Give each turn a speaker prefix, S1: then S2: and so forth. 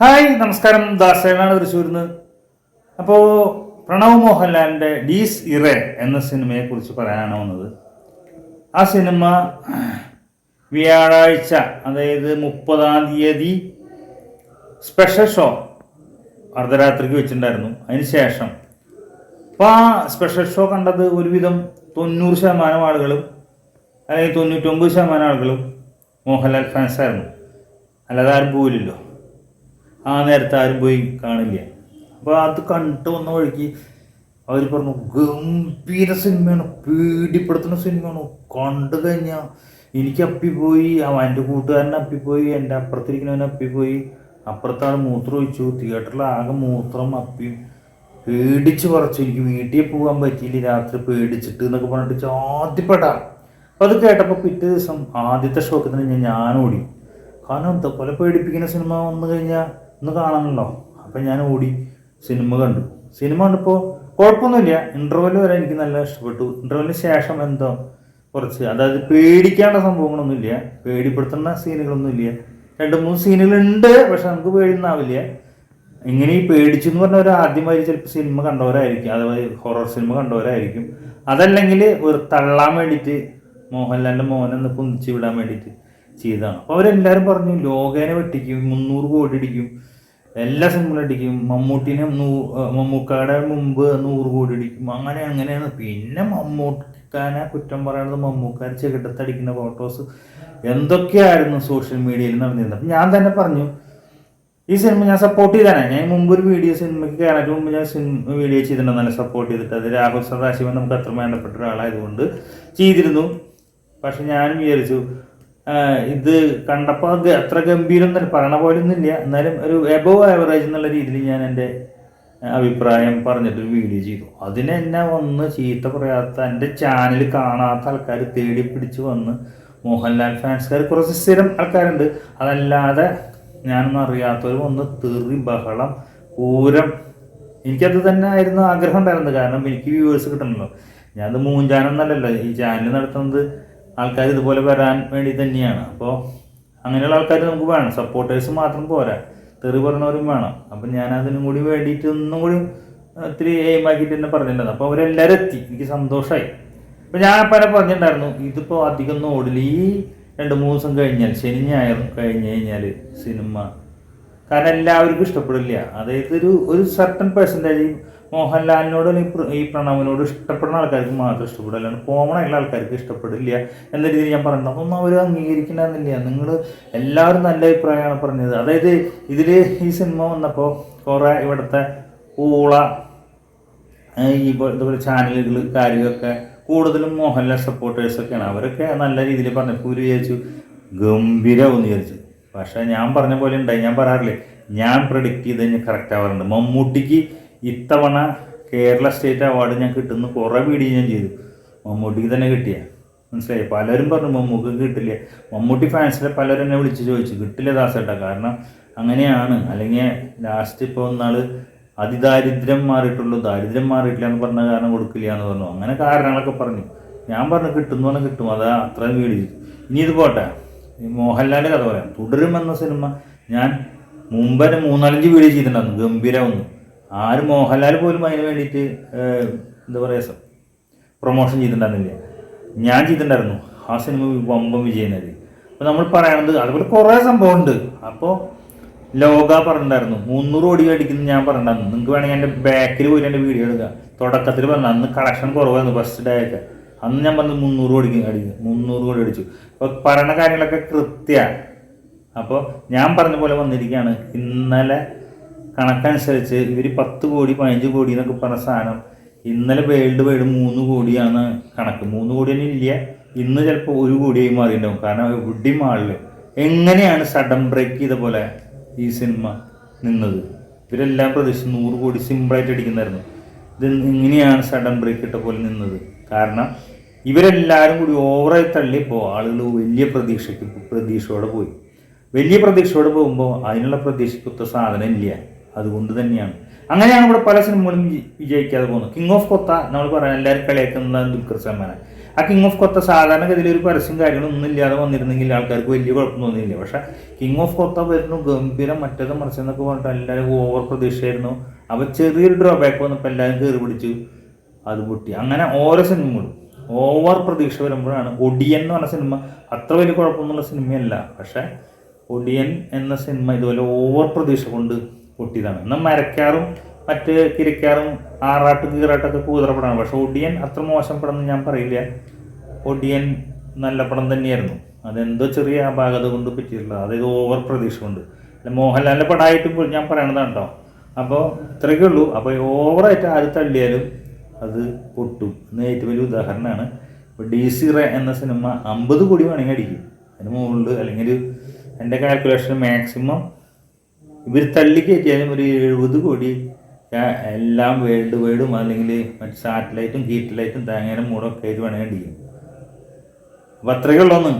S1: Hi നമസ്കാരം. ദാസേനാണ് തൃശ്ശൂരിൽ നിന്ന്. അപ്പോൾ പ്രണവ് മോഹൻലാലിന്റെ ഡീസ് ഇറേ എന്ന സിനിമയെ കുറിച്ച് പറയാനാണ് വന്നത് ആ സിനിമ വ്യാഴാഴ്ച അതായത് മുപ്പതാം തീയതി സ്പെഷ്യൽ ഷോ അർദ്ധരാത്രിക്ക് വെച്ചിട്ടുണ്ടായിരുന്നു. അതിന് ശേഷം. അപ്പോൾ ആ സ്പെഷ്യൽ ഷോ കണ്ടത് ഒരുവിധം തൊണ്ണൂറ് ശതമാനം ആളുകളും അല്ലെങ്കിൽ തൊണ്ണൂറ്റൊമ്പത് ശതമാനം ആളുകളും മോഹൻലാൽ ഫാൻസായിരുന്നു അല്ലാതെ ആരും പോയില്ലല്ലോ. ആ നേരത്തെ ആരും പോയി കാണില്ല. അപ്പോൾ അത് കണ്ടു വന്ന വഴിക്ക് അവർ പറഞ്ഞു ഗംഭീര സിനിമയാണ് പീഡിപ്പെടുത്തുന്ന സിനിമയാണ്. കണ്ടു കഴിഞ്ഞാൽ എനിക്ക് അപ്പിപ്പോയി പോയി എന്റെ കൂട്ടുകാരൻ അപ്പിപ്പോയി എന്റെ അപ്പുറത്തിരിക്കുന്നവൻ പോയി. അപ്പുറത്താൾ മൂത്രം ഒഴിച്ചു തിയേറ്ററിൽ ആകെ മൂത്രം അപ്പി പേടിച്ച് പറിച്ചു. എനിക്ക് വീട്ടിൽ പോകാൻ പറ്റിയില്ല രാത്രി പേടിച്ചിട്ട് എന്നൊക്കെ പറഞ്ഞിട്ട് ചാദ്യപ്പെടാ അപ്പം അത് കേട്ടപ്പോൾ പിറ്റേ ദിവസം ആദ്യത്തെ ഷോക്ക് തന്നെ ഞാൻ ഓടി കാരണം എന്താ പോലെ പേടിപ്പിക്കുന്ന സിനിമ വന്നു കഴിഞ്ഞാൽ ഒന്ന് കാണണമല്ലോ അപ്പം ഞാൻ ഓടി സിനിമ കണ്ടു. സിനിമ കണ്ടപ്പോൾ കുഴപ്പമൊന്നുമില്ല ഇന്റർവെൽ വരെ എനിക്ക് നല്ല ഇഷ്ടപ്പെട്ടു. ഇന്റർവെല്ലിന് ശേഷം എന്തോ കുറച്ച് അതായത് പേടിക്കേണ്ട സംഭവങ്ങളൊന്നുമില്ല. പേടിപ്പെടുത്തുന്ന സീനുകളൊന്നുമില്ല. രണ്ട് മൂന്ന് സീനുകളുണ്ട് പക്ഷെ നമുക്ക് പേടിയൊന്നാവില്ല. ഇങ്ങനെ ഈ പേടിച്ചു എന്ന് പറഞ്ഞവർ ആദ്യമായി ചിലപ്പോൾ സിനിമ കണ്ടവരായിരിക്കും. അഥവാ ഹൊറർ സിനിമ കണ്ടവരായിരിക്കും. അതല്ലെങ്കിൽ ഒരു തള്ളാൻ വേണ്ടിയിട്ട് മോഹൻലാലിന്റെ മോനെന്ന് പൊന്നിച്ച് വിടാൻ വേണ്ടിയിട്ട്. ചെയ്തതാണ്. അപ്പോൾ അവരെല്ലാവരും പറഞ്ഞു ലോകേനെ വെട്ടിക്കും മുന്നൂറ് കോടി അടിക്കും എല്ലാ സിനിമകളും അടിക്കും മമ്മൂട്ടിനെ മമ്മൂക്കാടെ മുമ്പ് നൂറ് കോടി അടിക്കും അങ്ങനെ അങ്ങനെയാണ്. പിന്നെ മമ്മൂക്കാനെ കുറ്റം പറയുന്നത് മമ്മൂക്കാരെ ചെകിട്ടത്തടിക്കുന്ന ഫോട്ടോസ് എന്തൊക്കെയായിരുന്നു സോഷ്യൽ മീഡിയയിൽ നടന്നിരുന്നത്? അപ്പം ഞാൻ തന്നെ പറഞ്ഞു ഈ സിനിമ ഞാൻ സപ്പോർട്ട് ചെയ്താണ് ഞാൻ മുമ്പ് ഒരു വീഡിയോ സിനിമയ്ക്ക് കയറാൻ മുമ്പ് ഞാൻ സിനിമ വീഡിയോ ചെയ്തിട്ടുണ്ട് നല്ല സപ്പോർട്ട് ചെയ്തിട്ട്. അത് രാഹുൽ സദാശിവൻ നമുക്ക് അത്ര വേണ്ടപ്പെട്ട ഒരാളായതുകൊണ്ട് ചെയ്തിരുന്നു. പക്ഷെ ഞാനും വിചാരിച്ചു ഇത് കണ്ടപ്പോൾ അത് അത്ര ഗംഭീരം എന്നൊരു പറയണ പോലെ ഒന്നുമില്ല. എന്നാലും ഒരു എബോ ആവറേജ് എന്നുള്ള രീതിയിൽ ഞാൻ എന്റെ അഭിപ്രായം പറഞ്ഞിട്ടൊരു വീഡിയോ ചെയ്തു. അതിനെന്നെ വന്ന് ചീത്ത പറയാത്ത എന്റെ ചാനൽ കാണാത്ത ആൾക്കാർ തേടി പിടിച്ച് വന്ന് മോഹൻലാൽ ഫാൻസുകാർ കുറച്ച് സ്ഥിരം ആൾക്കാരുണ്ട്. അതല്ലാതെ ഞാനൊന്നും അറിയാത്തവർ വന്ന് തെറി ബഹളം പൂരം. എനിക്കത് തന്നെ ആയിരുന്നു ആഗ്രഹം ഉണ്ടായിരുന്നത്. കാരണം എനിക്ക് വ്യൂവേഴ്സ് കിട്ടണമല്ലോ ഞാനത് മൂഞ്ചാനൊന്നല്ലല്ലോ. ഈ ചാനൽ നടത്തുന്നത് ആൾക്കാർ ഇതുപോലെ വരാൻ വേണ്ടി തന്നെയാണ്. അപ്പോൾ അങ്ങനെയുള്ള ആൾക്കാർ നമുക്ക് വേണം. സപ്പോർട്ടേഴ്സ് മാത്രം പോരാ. തെറി പറഞ്ഞവരും വേണം. അപ്പം ഞാൻ അതിനും കൂടി വേണ്ടിയിട്ട് ഒന്നും കൂടി ഒത്തിരി എയിമാക്കിയിട്ട് തന്നെ പറഞ്ഞിട്ടുണ്ടായിരുന്നു. അപ്പോൾ അവരെല്ലാവരും എത്തി. എനിക്ക് സന്തോഷമായി അപ്പം ഞാൻ പല പറഞ്ഞിട്ടുണ്ടായിരുന്നു ഇതിപ്പോൾ അധികം ഓടില്ല. ഈ രണ്ട് മൂന്ന് ദിവസം കഴിഞ്ഞാൽ ശനി ഞായർ കഴിഞ്ഞ് കഴിഞ്ഞാൽ സിനിമ കാരണം എല്ലാവർക്കും ഇഷ്ടപ്പെടില്ല. അതായത് ഒരു ഒരു സർട്ടൺ പെർസെന്റേജ് മോഹൻലാലിനോട് ഈ പ്രണവിനോട് ഇഷ്ടപ്പെടുന്ന ആൾക്കാർക്ക് മാത്രം ഇഷ്ടപ്പെടും. അല്ലാണ്ട് കോമൺ ആയിട്ടുള്ള ആൾക്കാർക്ക് ഇഷ്ടപ്പെടില്ല എന്ന രീതിയിൽ ഞാൻ പറഞ്ഞത് അതൊന്നും അവർ അംഗീകരിക്കണമെന്നില്ല. നിങ്ങൾ എല്ലാവരും നല്ല അഭിപ്രായമാണ് പറഞ്ഞത്. അതായത് ഇതിൽ ഈ സിനിമ വന്നപ്പോൾ കുറേ ഇവിടുത്തെ ഊള ഈ ഇതുപോലെ ചാനലുകൾ കാര്യമൊക്കെ കൂടുതലും മോഹൻലാൽ സപ്പോർട്ടേഴ്സൊക്കെയാണ് അവരൊക്കെ നല്ല രീതിയിൽ പറഞ്ഞപ്പോൾ ഒരു വിചാരിച്ചു ഗംഭീരമാവും വിചാരിച്ചു. പക്ഷേ ഞാൻ പറഞ്ഞ പോലെ ഉണ്ടായി. ഞാൻ പറയാറില്ലേ ഞാൻ പ്രഡിക്റ്റ് ചെയ്ത് കഴിഞ്ഞാൽ കറക്റ്റ് ആവാറുണ്ട്. മമ്മൂട്ടിക്ക് ഇത്തവണ കേരള സ്റ്റേറ്റ് അവാർഡ് ഞാൻ കിട്ടുന്ന കുറേ വീഡിയോ ഞാൻ ചെയ്തു. മമ്മൂട്ടിക്ക് തന്നെ കിട്ടിയ. മനസ്സിലായി? പലരും പറഞ്ഞു മമ്മൂക്ക് കിട്ടില്ല. മമ്മൂട്ടി ഫാൻസിലെ പലരും എന്നെ വിളിച്ച് ചോദിച്ചു. കിട്ടില്ല ദാസേട്ടാ കാരണം അങ്ങനെയാണ്. അല്ലെങ്കിൽ ലാസ്റ്റ് ഇപ്പോൾ ഒന്നാൾ അതിദാരിദ്ര്യം മാറിയിട്ടുള്ളൂ. ദാരിദ്ര്യം മാറിയിട്ടില്ല എന്ന് പറഞ്ഞ കാരണം കൊടുക്കില്ല എന്ന് പറഞ്ഞു. അങ്ങനെ കാരണങ്ങളൊക്കെ പറഞ്ഞു. ഞാൻ പറഞ്ഞു കിട്ടുന്നു പറഞ്ഞാൽ കിട്ടും. അതാ അത്രയും വീഡിയോ ഇനി ഇത് പോട്ടെ. മോഹൻലാലിന്റെ കഥ പറയാം. തുടരും എന്ന സിനിമ ഞാൻ മുമ്പ് മൂന്നാലഞ്ച് വീഡിയോ ചെയ്തിട്ടുണ്ടായിരുന്നു. ഗംഭീരമൊന്നും ആരും മോഹൻലാൽ പോലും അതിന് വേണ്ടിയിട്ട് എന്താ പറയുക പ്രൊമോഷൻ ചെയ്തിട്ടുണ്ടായിരുന്നില്ല? ഞാൻ ചെയ്തിട്ടുണ്ടായിരുന്നു. ആ സിനിമ വമ്പം വിജയനരി അപ്പോൾ നമ്മൾ പറയണത് അതുപോലെ കുറേ സംഭവമുണ്ട്. അപ്പോൾ ലോക പറഞ്ഞിട്ടുണ്ടായിരുന്നു. മുന്നൂറ് കോടി അടിക്കുന്നു ഞാൻ പറഞ്ഞിട്ടുണ്ടായിരുന്നു. നിങ്ങൾക്ക് വേണമെങ്കിൽ എന്റെ ബാക്കിൽ പോയിട്ട് എന്റെ വീഡിയോ എടുക്കുക തുടക്കത്തിൽ പറഞ്ഞു അന്ന് കളക്ഷൻ കുറവായിരുന്നു ഫസ്റ്റ് ഡേ ഒക്കെ. അന്ന് ഞാൻ പറഞ്ഞത് മുന്നൂറ് കോടി അടിച്ചു മുന്നൂറ് കോടി അടിച്ചു. അപ്പോൾ പറയുന്ന കാര്യങ്ങളൊക്കെ കൃത്യമാണ് അപ്പോൾ ഞാൻ പറഞ്ഞ പോലെ വന്നിരിക്കുകയാണ് ഇന്നലെ കണക്കനുസരിച്ച് ഇവർ പത്ത് കോടി പതിനഞ്ച് കോടി എന്നൊക്കെ പറഞ്ഞ സാധനം ഇന്നലെ വേൾഡ് വൈഡ് മൂന്ന് കോടിയാണ് കണക്ക്. മൂന്ന് കോടി തന്നെ ഇല്ല. ഇന്ന് ചിലപ്പോൾ ഒരു കോടിയായി മാറിയിട്ടുണ്ടാവും. കാരണം എവിടെയും ആളിൽ എങ്ങനെയാണ് സഡൻ ബ്രേക്ക് ചെയ്ത പോലെ ഈ സിനിമ നിന്നത്? ഇവരെല്ലാം പ്രതീക്ഷിച്ച് നൂറ് കോടി സിമ്പിളായിട്ട് അടിക്കുന്നായിരുന്നു ഇത് എങ്ങനെയാണ് സഡൻ ബ്രേക്ക് ഇട്ട പോലെ നിന്നത്. കാരണം ഇവരെല്ലാവരും കൂടി ഓവറായി തള്ളിയപ്പോൾ ആളുകൾ വലിയ പ്രതീക്ഷയ്ക്ക് പ്രതീക്ഷയോടെ പോയി. വലിയ പ്രതീക്ഷയോടെ പോകുമ്പോൾ അതിനുള്ള പ്രതീക്ഷയ്ക്കൊത്ത സാധനം ഇല്ല. അതുകൊണ്ട് തന്നെയാണ്. അങ്ങനെയാണ് ഇവിടെ പല സിനിമകളും വിജ- വിജയിക്കാതെ പോകുന്നത്. കിങ് ഓഫ് കൊത്ത നമ്മൾ പറയാൻ എല്ലാവരും കളിയാക്കുന്ന ദുൽഖർ സൽമാൻ ആ കിങ് ഓഫ് കൊത്ത സാധാരണഗതിയിൽ ഒരു പരസ്യം കാര്യങ്ങളും ഒന്നും ഇല്ലാതെ വന്നിരുന്നെങ്കിൽ ആൾക്കാർക്ക് വലിയ കുഴപ്പം തോന്നിയില്ല. പക്ഷേ കിങ് ഓഫ് കൊത്ത വരുന്നു ഗംഭീരം മറ്റേത് മറിച്ചെന്നൊക്കെ പറഞ്ഞിട്ട് എല്ലാവരും ഓവർ പ്രതീക്ഷയായിരുന്നു. അപ്പോൾ ചെറിയൊരു ഡ്രോബാക്ക് വന്നപ്പോൾ എല്ലാവരും കയറി പിടിച്ചു അത് പൊട്ടി. അങ്ങനെ ഓരോ സിനിമകളും. ഓവർ പ്രതീക്ഷ വരുമ്പോഴാണ്. ഒടിയൻ എന്ന് പറഞ്ഞ സിനിമ അത്ര വലിയ കുഴപ്പമൊന്നുള്ള സിനിമയല്ല. പക്ഷെ ഒടിയൻ എന്ന സിനിമ ഇതുപോലെ ഓവർ പ്രതീക്ഷ കൊണ്ട് പൊട്ടിയതാണ്. എന്നാൽ മരക്കാറും മറ്റ് കിരിക്കാറും ആറാട്ടും കീറാട്ടൊക്കെ കൂതറപ്പെടാണ്. പക്ഷെ ഒടിയൻ അത്ര മോശം പടം ഞാൻ പറയില്ല. ഒടിയൻ നല്ല പടം തന്നെയായിരുന്നു. അതെന്തോ ചെറിയ അപാകത കൊണ്ട് പറ്റിയിട്ടുള്ളത് അതായത് ഓവർ പ്രതീക്ഷ കൊണ്ട്. മോഹൻലാലിന്റെ പടമായിട്ടും ഞാൻ പറയണതാണ് കേട്ടോ. അപ്പോൾ ഇത്രയൊക്കെ ഉള്ളൂ. അപ്പോൾ ഓവറായിട്ട് ആര് തള്ളിയാലും അത് പൊട്ടും. എന്ന ഏറ്റവും വലിയ ഉദാഹരണമാണ് ഇപ്പോൾ ഡി സി റേ എന്ന സിനിമ അമ്പത് കോടി വേണമെങ്കിൽ അടിക്കും. അതിന് മുകളിൽ അല്ലെങ്കിൽ എന്റെ കാൽക്കുലേഷൻ മാക്സിമം ഇവർ തള്ളി കയറ്റിയാലും ഒരു എഴുപത് കോടി എല്ലാം വേൾഡ് വൈഡും അല്ലെങ്കിൽ മറ്റ് സാറ്റലൈറ്റും ഹീറ്റ് ലൈറ്റും തേങ്ങേനും മൂടൊക്കെ ആയിട്ട് വേണമെങ്കിൽ അടിക്കും. അപ്പോൾ അത്രയേ ഉള്ളൂ